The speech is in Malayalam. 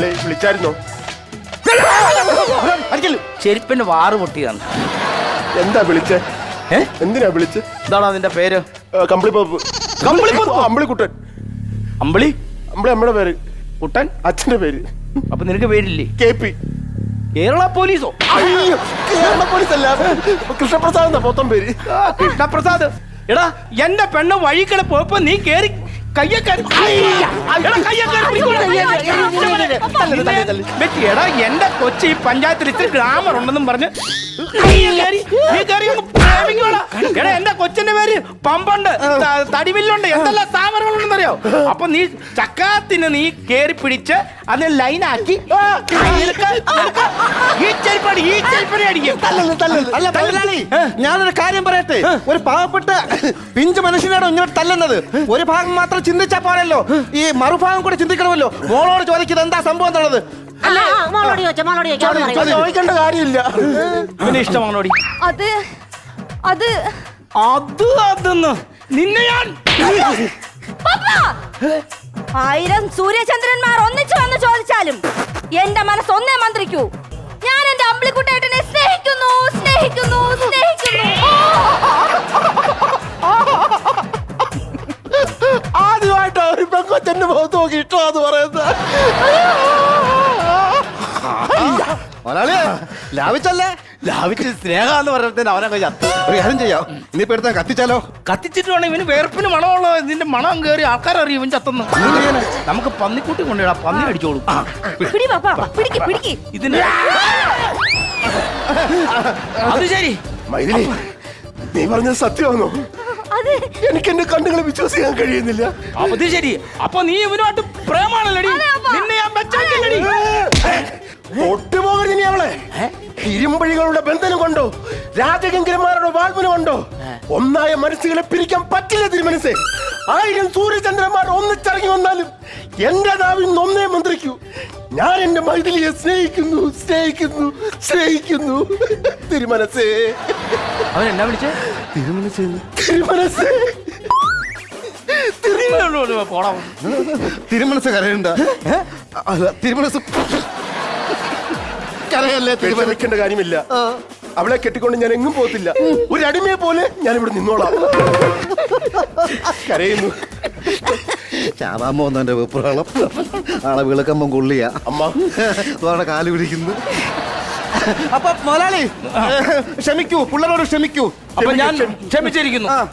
മുതലാളി വിളിച്ചായിരുന്നോ? ചെരുപ്പിന്റെ വാറ് പൊട്ടിയതാണ്. എന്താ വിളിച്ചേ? എന്തിനാ വിളിച്ച്? എന്താണ് അതിന്റെ പേര്? കമ്പിളിപ്പപ്പ് കമ്പിളിപ്പപ്പോ? അമ്പിളിക്കുട്ടൻ. അമ്പിളി? അമ്പിളി അമ്മയുടെ പേര്. കുട്ടൻ അച്ഛന്റെ പേര്. അപ്പൊ നിനക്ക് പേരില്ലേ? K P. കേരള പോലീസോ? കേരള പോലീസ് അല്ല കൃഷ്ണപ്രസാദ് എന്നാ മൊത്തം പേര്. കൃഷ്ണപ്രസാദ്. എടാ എന്റെ പെണ്ണ് വഴിക്കടെ പോയപ്പോ നീ കേറി കയ്യക്കാരി എടാ എന്റെ കൊച്ചി പഞ്ചായത്തിൽ ഇത്തിരി ഗ്രാമർ ഉണ്ടെന്നും പറഞ്ഞ് നീ കയറി. എടാ എന്റെ കൊച്ചിന്റെ പേര് പമ്പുണ്ട് ത- തടിവില്ലുണ്ട് എന്തെല്ലാം സ്ഥാപനങ്ങളുണ്ടെന്നറിയോ അപ്പൊ നീ ചക്കാത്തിന് നീ കേറി പിടിച്ച് അത് ലൈനാക്കി അല്ല മുതലാളി ഞാനൊരു കാര്യം പറയട്ടെ? ഒരു പാവപ്പെട്ട പിഞ്ച് മനുഷ്യനാണ് ഇങ്ങനെ തല്ലുന്നത്. ഒരു ഭാഗം മാത്രം ചിന്തിച്ചാ പോരല്ലോ. ഈ മറുഭാഗം കൂടെ ചിന്തിക്കണമല്ലോ. മോളോട് ചോദിക്കുന്നത് എന്താ സംഭവം എന്നുള്ളത്? അല്ല? ആ, മോളോട് ചോദിച്ചോ മോളോട് ചോദിച്ചോ അവൾ പറയും. അത് ചോദിക്കേണ്ട കാര്യമില്ല. പിന്നെ ഇഷ്ടമാണോടി അത് അത് അത് അതെന്ന്. നിന്നെ ഞാൻ! ആയിരം സൂര്യചന്ദ്രന്മാർ ഒന്നിച്ചു വന്ന് ചോദിച്ചാലും എന്റെ മനസ്സ് ഒന്നേ മന്ത്രിക്കൂ. ഞാൻ എന്റെ അമ്പിളിക്കുട്ടേട്ടനെ സ്നേഹിക്കുന്നു സ്നേഹിക്കുന്നു സ്നേഹിക്കുന്നു. ആദ്യമായിട്ടാ ഒരു പെങ്കൊച്ചന്റെ മുഖത്ത് നോക്കി ഇഷ്ടമാന്ന് പറയുന്നത്. ലാഭിച്ചല്ലേ? ലാഭിച്ച് സ്നേഹാന്ന് പറഞ്ഞതിന് അവനൊക്കെ ചത്തു. ഒരു കാര്യം ചെയ്യാം. ഇനിയിപ്പോ എടുത്താൽ കത്തിച്ചാലോ? കത്തിച്ചിട്ട് വേണം ഇവന് വേർപ്പിന് മണമുള്ള ഇതിന്റെ മണം കയറി ആൾക്കാരറിയും ഇവൻ ചത്തെന്ന്. നമുക്ക് പന്നിക്കുട്ടി കൊണ്ടിടാം പന്നി അടിച്ചോളൂ പിടി. പപ്പ പിടിക്ക് പിടിക്ക്. ഇതിന് അത് ശരി. മൈഥിലി നീ പറഞ്ഞത് സത്യമാണോ എനിക്ക് എന്റെ കണ്ണുകളെ വിശ്വസിക്കാൻ കഴിയുന്നില്ല. അത് ശരി. അപ്പൊ നീ ഇവനുമായിട്ട് പ്രേമാണല്ലടി. നിന്നെ ഞാൻ. ഒട്ടുപോകരുത് നീ അവളെ ഇരുമ്പഴികളുടെ ബന്ധനം കൊണ്ടോ രാജകിങ്കരന്മാരുടെ വാൾവിന് കൊണ്ടോ ഒന്നായ മനസ്സുകളെ പിരിക്കാൻ പറ്റില്ല തിരുമനസ്സേ. ആയിരം സൂര്യചന്ദ്രന്മാർ ഒന്നിച്ചിറങ്ങി വന്നാലും എന്റെ നാവിൽ ഒന്നേ മന്ത്രിക്കൂ. ഞാൻ എന്റെ മൈഥിലിയെ സ്നേഹിക്കുന്നു സ്നേഹിക്കുന്നു സ്നേഹിക്കുന്നു. തിരുമനസ്സേ. അവൻ എന്നാ വിളിച്ചേ? തിരുമനസ്സേ. തിരുമനസ്സേ. തിരുമനസ് കരയുണ്ട. തിരുമനസ് വിഷമിക്കേണ്ട കാര്യമില്ല. അവളെ കെട്ടിക്കൊണ്ട് ഞാൻ എങ്ങും പോകത്തില്ല. ഒരു അടിമയെ പോലെ ഞാൻ ഇവിടെ നിന്നോളാം. കരയുന്നു. ചാവാമോന്നെ വെപ്രാളം ആളെ വിളക്കമ്പം കൊള്ളിയ. അമ്മ. അവളെ കാൽ പിടിക്കുന്നു അപ്പൊ മുതലാളി ക്ഷമിക്കൂ പിള്ളേരോട് ക്ഷമിക്കൂ. അപ്പൊ ഞാൻ ക്ഷമിച്ചിരിക്കുന്നു. ആ.